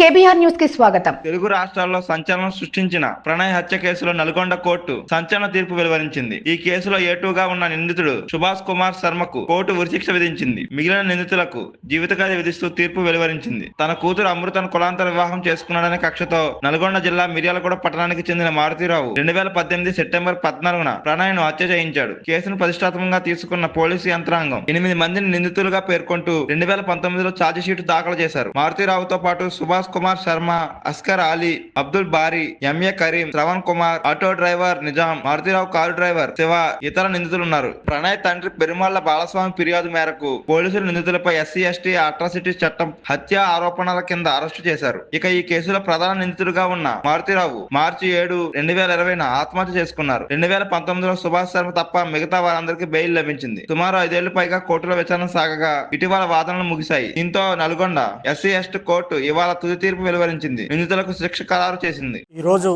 KBR న్యూస్కి స్వాగతం. తెలుగు రాష్ట్రాల్లో సంచలనం సృష్టించిన ప్రణయ్ హత్య కేసులో నల్గొండ కోర్టు సంచలన తీర్పు వెలువరించింది. ఈ కేసులో ఏటుగా ఉన్న నిందితుడు సుభాష్ కుమార్ శర్మకు కోర్టు ఉరిశిక్ష విధించింది. మిగిలిన నిందితులకు జీవితఖైదు విధిస్తూ తీర్పు వెలువరించింది. తన కూతురు అమృతను కులాంతర వివాహం చేసుకున్నాడనే కక్షతో నల్గొండ జిల్లా మిర్యాలగూడ పట్టణానికి చెందిన మారుతీరావు రెండు వేల పద్దెనిమిది సెప్టెంబర్ పద్నాలుగున ప్రణయ్ను హత్య చేయించాడు. కేసును ప్రతిష్టాత్మకంగా తీసుకున్న పోలీసు యంత్రాంగం ఎనిమిది మందిని నిందితులుగా పేర్కొంటూ రెండు వేల పంతొమ్మిదిలో ఛార్జిషీటు దాఖలు చేశారు. మారుతీరావుతో పాటు Subhash Kumar Sharma Askar Ali Abdul Bari M A Karim Sravan Kumar auto driver Nizam Maruthi Rao car driver Siva ఇతర నిందితులు ఉన్నారు ప్రణయ్ తండ్రి పెరుమాళ్ళ బాలస్వామి ఫిర్యాదు మేరకు పోలీసులు నిందితులపై ఎస్సీ ఎస్టీ అట్రాసిటీ చట్టం హత్య ఆరోపణల కింద అరెస్టు చేశారు. ఇక ఈ కేసులో ప్రధాన నిందితుడిగా ఉన్న మారుతీరావు మార్చి ఏడు రెండు వేల ఇరవైన ఆత్మహత్య చేసుకున్నారు. రెండు వేల పంతొమ్మిదిలో సుభాష్ శర్మ తప్ప మిగతా వారందరికీ బెయిల్ లభించింది. సుమారు ఐదేళ్ళు పైగా కోర్టులో విచారణ సాగగా ఇటీవల వాదనలు ముగిశాయి. దీంతో నల్గొండ ఎస్సీ ఎస్టీ కోర్టు ఇవాళ తుది తీర్పు వెలువరించింది. నిందితులకు శిక్ష ఖరారు చేసింది. ఈరోజు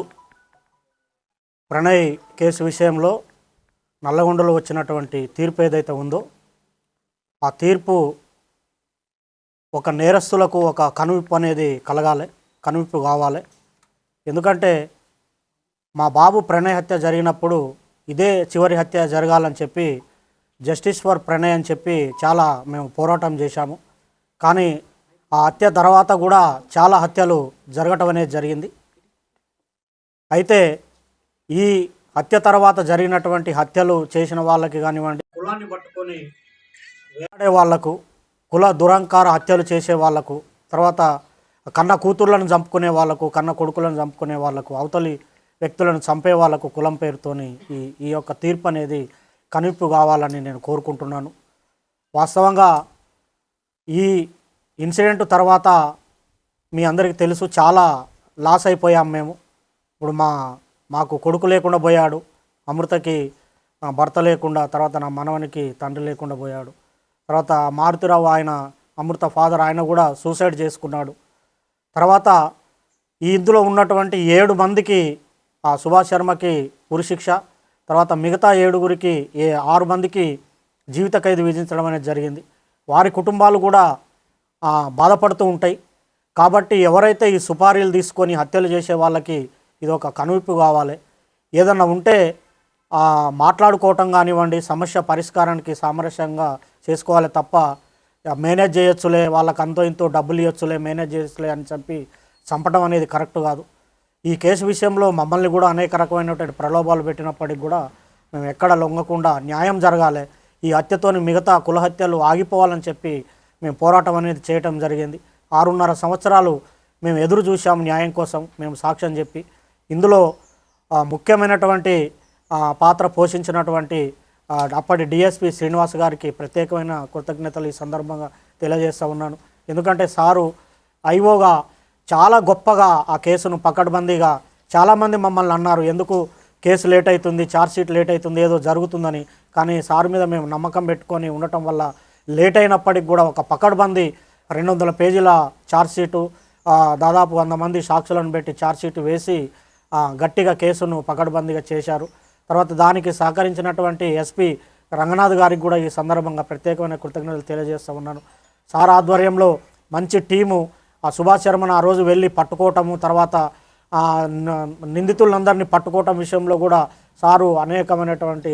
ప్రణయ్ కేసు విషయంలో నల్లగొండలో వచ్చినటువంటి తీర్పు ఏదైతే ఉందో ఆ తీర్పు ఒక నేరస్తులకు ఒక కనువిప్పు అనేది కలగాలి కనువిప్పు కావాలి. ఎందుకంటే మా బాబు ప్రణయ్ హత్య జరిగినప్పుడు ఇదే చివరి హత్య జరగాలని చెప్పి జస్టిస్ ఫర్ ప్రణయ్ అని చెప్పి చాలా మేము పోరాటం చేశాము. కానీ ఆ హత్య తర్వాత కూడా చాలా హత్యలు జరగటం అనేది జరిగింది. అయితే ఈ హత్య తర్వాత జరిగినటువంటి హత్యలు చేసిన వాళ్ళకి కానివ్వండి కులాన్ని పట్టుకొని వేలాడే వాళ్ళకు కుల దురంకార హత్యలు చేసే వాళ్ళకు తర్వాత కన్న కూతుర్లను చంపుకునే వాళ్ళకు కన్న కొడుకులను చంపుకునే వాళ్ళకు అవతలి వ్యక్తులను చంపే వాళ్ళకు కులం పేరుతోని ఈ ఈ యొక్క తీర్పు అనేది కనువిప్పు కావాలని నేను కోరుకుంటున్నాను. వాస్తవంగా ఈ ఇన్సిడెంట్ తర్వాత మీ అందరికీ తెలుసు చాలా లాస్ అయిపోయాం మేము. ఇప్పుడు మా మాకు కొడుకు లేకుండా పోయాడు అమృతకి భర్త లేకుండా తర్వాత నా మనవనికి తండ్రి లేకుండా పోయాడు. తర్వాత మారుతిరావు ఆయన అమృత ఫాదర్ ఆయన కూడా సూసైడ్ చేసుకున్నాడు. తర్వాత ఈ ఇందులో ఉన్నటువంటి ఏడు మందికి ఆ సుభాష్ శర్మకి ఉరిశిక్ష తర్వాత మిగతా ఏడుగురికి ఏ ఆరు మందికి జీవిత ఖైదు విధించడం అనేది జరిగింది. వారి కుటుంబాలు కూడా బాధపడుతూ ఉంటాయి. కాబట్టి ఎవరైతే ఈ సుపారీలు తీసుకొని హత్యలు చేసే వాళ్ళకి ఇది ఒక కనువిప్పు కావాలి. ఏదన్నా ఉంటే మాట్లాడుకోవటం కానివ్వండి సమస్య పరిష్కారానికి సామరస్యంగా చేసుకోవాలి తప్ప మేనేజ్ చేయొచ్చులే వాళ్ళకి అంతో ఇంతో డబ్బులు ఇవ్వచ్చులే మేనేజ్ చేయొచ్చులే అని చెప్పి చంపడం అనేది కరెక్ట్ కాదు. ఈ కేసు విషయంలో మమ్మల్ని కూడా అనేక రకమైనటువంటి ప్రలోభాలు పెట్టినప్పటికి కూడా మేము ఎక్కడ లొంగకుండా న్యాయం జరగాలి. ఈ హత్యతోని మిగతా కులహత్యలు ఆగిపోవాలని చెప్పి మేము పోరాటం అనేది చేయటం జరిగింది. ఆరున్నర సంవత్సరాలు మేము ఎదురు చూసాం న్యాయం కోసం మేము సాక్ష్యం చెప్పి. ఇందులో ముఖ్యమైనటువంటి పాత్ర పోషించినటువంటి అప్పటి డిఎస్పి శ్రీనివాస్ గారికి ప్రత్యేకమైన కృతజ్ఞతలు ఈ సందర్భంగా తెలియజేస్తూ ఉన్నాను. ఎందుకంటే సారు ఐఓగా చాలా గొప్పగా ఆ కేసును పకడ్బందీగా చాలామంది మమ్మల్ని అన్నారు ఎందుకు కేసు లేట్ అవుతుంది ఛార్జ్షీట్ లేట్ అవుతుంది ఏదో జరుగుతుందని. కానీ సార్ మీద మేము నమ్మకం పెట్టుకొని ఉండటం వల్ల లేట్ అయినప్పటికి కూడా ఒక పకడ్బందీ రెండు వందల పేజీల ఛార్జ్షీటు దాదాపు వంద మంది సాక్షులను పెట్టి ఛార్జ్షీట్ వేసి గట్టిగా కేసును పకడ్బందీగా చేశారు. తర్వాత దానికి సహకరించినటువంటి ఎస్పీ రంగనాథ్ గారికి కూడా ఈ సందర్భంగా ప్రత్యేకమైన కృతజ్ఞతలు తెలియజేస్తూ ఉన్నాను. సార్ ఆధ్వర్యంలో మంచి టీము ఆ సుభాష్ శర్మను ఆ రోజు వెళ్ళి పట్టుకోవటము తర్వాత నిందితులందరినీ పట్టుకోవటం విషయంలో కూడా సారు అనేకమైనటువంటి